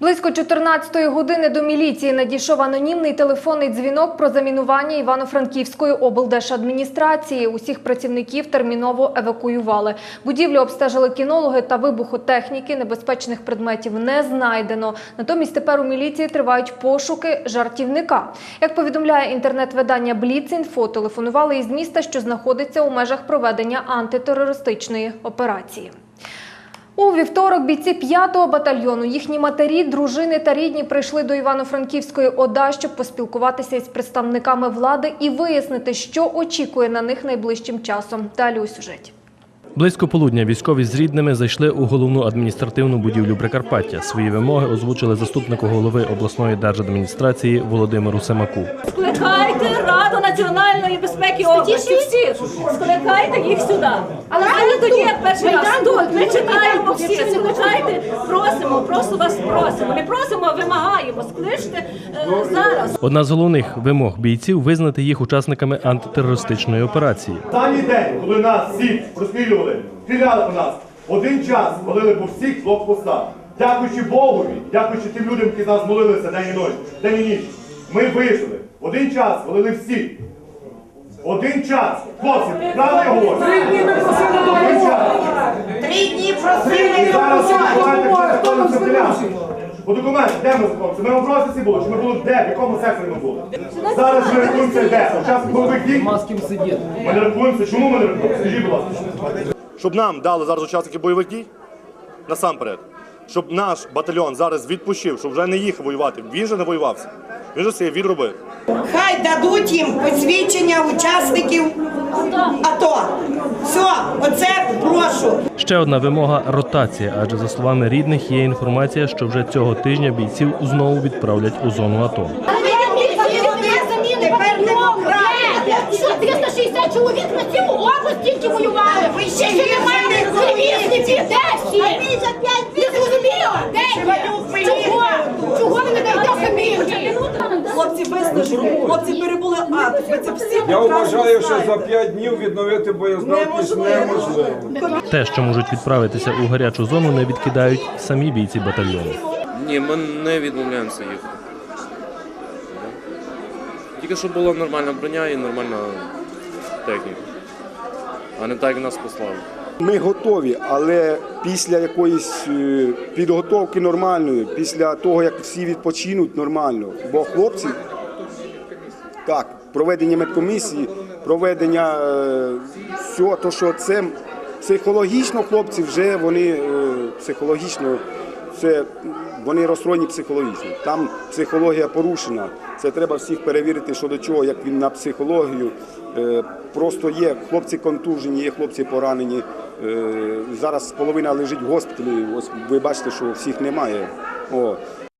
Близько 14-ї години до міліції надійшов анонімний телефонний дзвінок про замінування Івано-Франківської облдержадміністрації. Усіх працівників терміново евакуювали. Будівлю обстежили кінологи та вибухотехніки. Небезпечних предметів не знайдено. Натомість тепер у міліції тривають пошуки жартівника. Як повідомляє інтернет-видання Бліцінфо, телефонували із міста, що знаходиться у межах проведення антитерористичної операції. У вівторок бійці 5-го батальйону, їхні матері, дружини та рідні прийшли до Івано-Франківської ОДА, щоб поспілкуватися із представниками влади і вияснити, що очікує на них найближчим часом. Далі у сюжеті. Близько полудня військові з рідними зайшли у головну адміністративну будівлю Прикарпаття. Свої вимоги озвучили заступнику голови обласної держадміністрації Володимиру Семаку. Національної безпеки області всіх. Скликайте їх сюди. Але ми тоді, як перший раз тут, ми чекаємо всіх. Скликайте, просимо, просто вас просимо. Не просимо, а вимагаємо. Скличте е, зараз. Одна з головних вимог бійців визнати їх учасниками антитерористичної операції. Останній день, коли нас всіх розстрілювали, стріляли по нас, один час валили по всіх блокпостах. Дякуючи Богові, дякуючи тим людям, які нас молилися день і ніч, день і ніч, ми Один час валили всіх. Один час. Хлопці, правда я говорю? Один час. Три дні просили зараз допомоги. відбуваєте, що. По документах, де ми хлопці? Ми в Бросиці були, чи ми були де? В якому секторі ми були? Зараз ми рахуємося де? Час бойових дій? Ми не рахуємося. Чому ми не рахуємося? Скажіть, будь ласка. Щоб нам дали зараз учасники бойових дій, насамперед, щоб наш батальйон зараз відпущив, щоб вже не їхав воювати. Він же не воювався. Він же це відробив. Хай дадуть їм посвідчення учасників АТО. Все, оце прошу. Ще одна вимога ротація, адже за словами рідних є інформація, що вже цього тижня бійців знову відправлять у зону АТО. Тепер. Що 360 чоловік на цілу область тільки воювали? Ви ще Ще немає гірше не цивільниці, де всі? Не зрозуміло, де Шевелюк є? Чого? Чого ви не даєте фамілії? Хлопці виснажені, хлопці перебули ад. Ви це всі Я вважаю, що за 5 днів відновити боєздатність Неможливо. неможливо. Те, що можуть відправитися у гарячу зону, не відкидають самі бійці батальйону. Ні, ми не відмовляємося їхати. Тільки щоб була нормальна броня і нормальна техніка. А не так як нас послали. Ми готові, але після якоїсь е, підготовки нормальної, після того, як всі відпочинуть нормально, бо хлопці, так, проведення медкомісії, проведення е, всього, то що це психологічно хлопці вже вони е, психологічно, це вони розстроєні психологічно. Там психологія порушена. Це треба всіх перевірити, що до чого, як він на психологію. Е, Просто є хлопці контужені, є хлопці поранені. Зараз половина лежить в госпіталі. Ось ви бачите, що всіх немає. О.